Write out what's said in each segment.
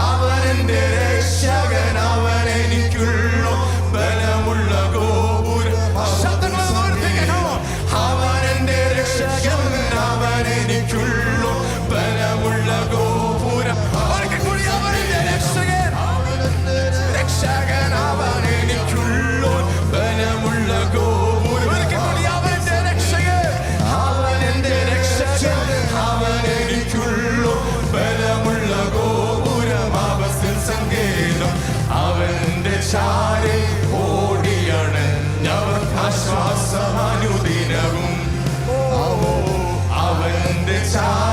Power time.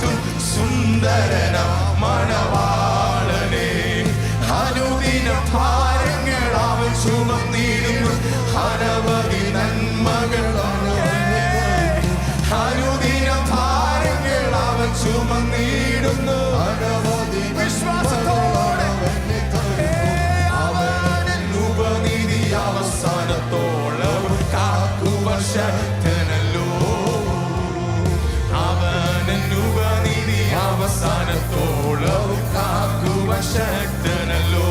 മാറ്റും സുന്ദരന മണവാളനെ. അനുദിന ഭാ സർവശക്തനല്ലോ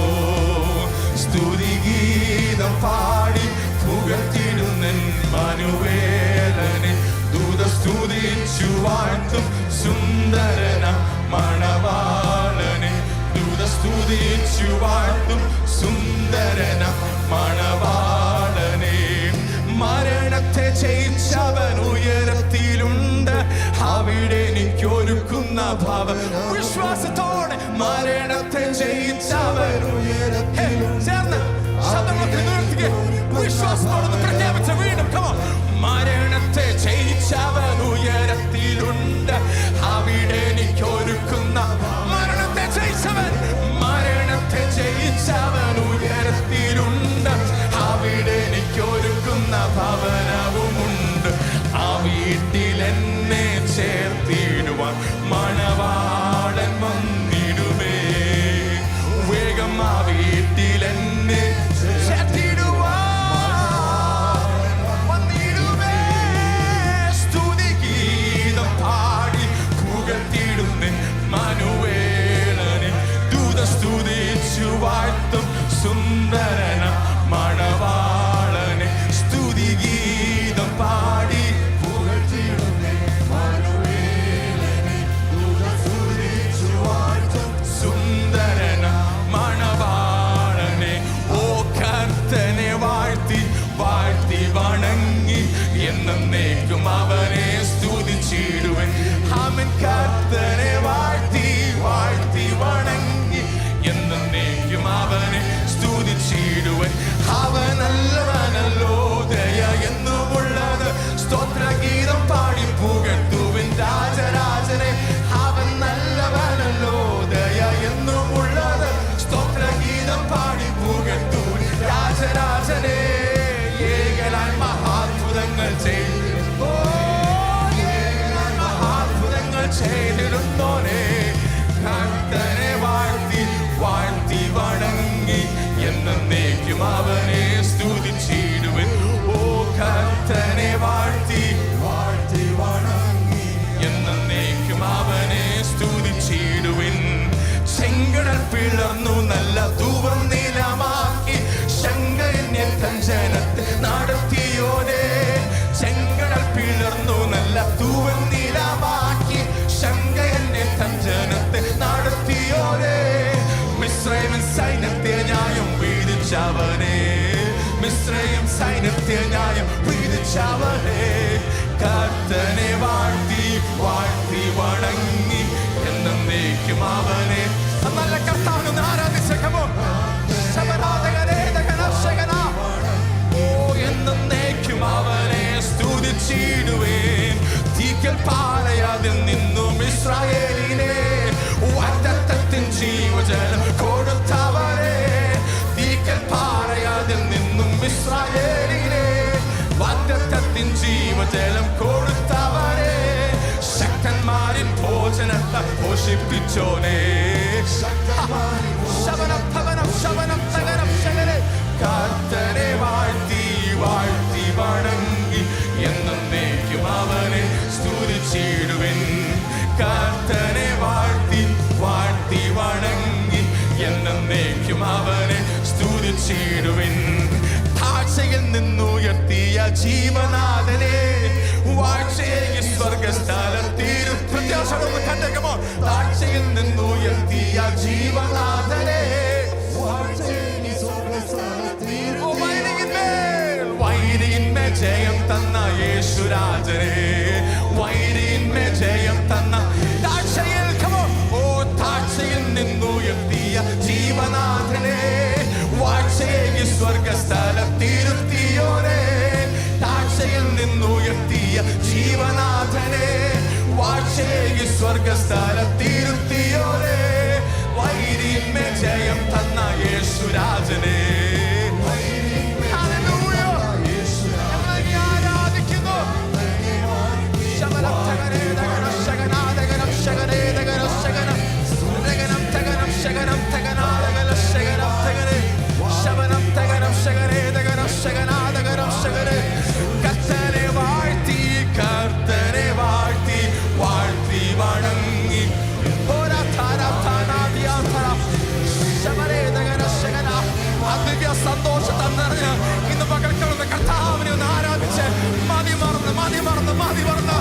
സ്തുതിഗീതം പാടി പുകത്തിടുന്നൻ മനുവേലനെ ദൂതസ്തുതിച്ചു വാഴ്ത്തും സുന്ദരന മണവാളനെ. ദൂതസ്തുതിച്ചു വാഴ്ത്തും സുന്ദരന മണവാളനെ. മരണത്തെ ജയിച്ചവൻ ഉയരത്തിലുണ്ട്. അവിടെ എനിക്കൊരുക്കുന്ന ഭവനം എന്നിലുണ്ട് അവിടെ എനിക്ക് ഒരുക്കുന്ന മരണത്തെ ജയിച്ചവൻ മരണത്തെ ജയിച്ചവൻ ഉയരത്തിലുണ്ട്. അവിടെ എനിക്ക് ഒരുക്കുന്ന ഭവനവുമുണ്ട്. ആ വീട്ടിൽ എന്നെ ചേർത്തിടുവാൻ esto സ്തുതിച്ചവരെ കർത്തനെ വാഴ്ത്തി വാഴ്ത്തി വണങ്ങി. എന്നേക്കും അവനെ. നല്ല കർത്താവിനെ ആരാധിച്ചേക്കമോ ജീവജലം കൊടുത്തവരെ ശക്തന്മാരിൻ ഭോജനത്തെ പോഷിപ്പിച്ചോനെ. ശവനം ഭവനം ശവനം തകരം ശകരെ കർത്തനെ വാഴ്ത്തി വാഴ്ത്തി വണങ്ങി. എന്നേക്കും അവനെ സ്തുതിച്ചിടുവൻ. കർത്തനെ വാഴ്ത്തി വാഴ്ത്തി വണങ്ങി. എന്നേക്കും അവനെ സ്തുതിച്ചിടുവൻ. താഴ്ചയിൽ നിന്നുയർത്തിയ ജീവനാഥനെ വാഴ്ചയെ സ്വർഗസ്ഥാനത്തീരും പ്രത്യാശകളൊന്ന് കണ്ടേക്കുമോ താഴ്ചയിൽ നിന്നുയർത്തിയ ജീവനാഥനെ. ഓ, വൈരിയിന്മേൽ, വൈരിയിന്മേൽ ജയം തന്ന യേശുരാജനെ വൈരിയിന്മേൽ ജയം തന്ന താഴ്ചയിൽ. ഓ താഴ്ചയിൽ നിന്നുയർത്തിയ ജീവനാഥനെ. വാഴ്ചയെ സ്വർഗസ്ഥലത്തിരുത്തിയോനെ വാഴ്ചയെ സ്വർഗസ്ഥാനത്തിരുത്തിയോരെ വൈരിന്മേൽ ജയം തന്ന യേശുരാജനെ. അതിവ്യ സന്തോഷത്തെ നിറഞ്ഞ് ഇന്ന് പകർക്കുന്ന കർത്താവിനെ ഒന്ന് ആരാധിച്ച് മതി മറന്ന് മതി മറന്ന് മതി മറന്ന്.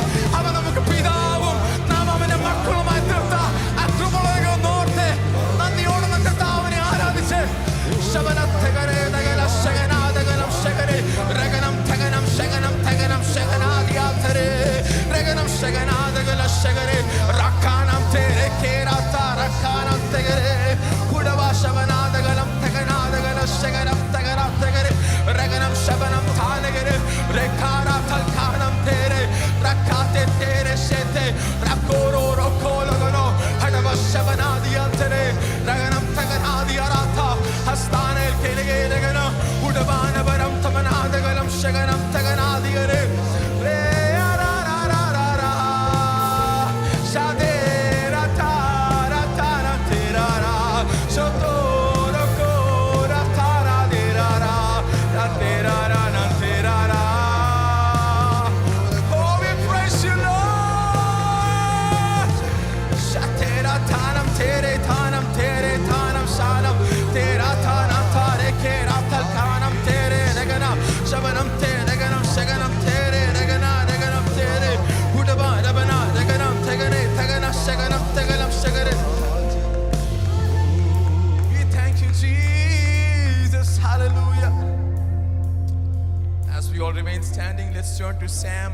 We all remain standing let's turn to Psalm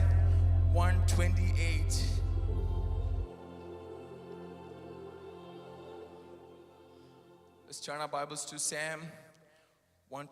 128 Let's turn our Bibles to Psalm 120.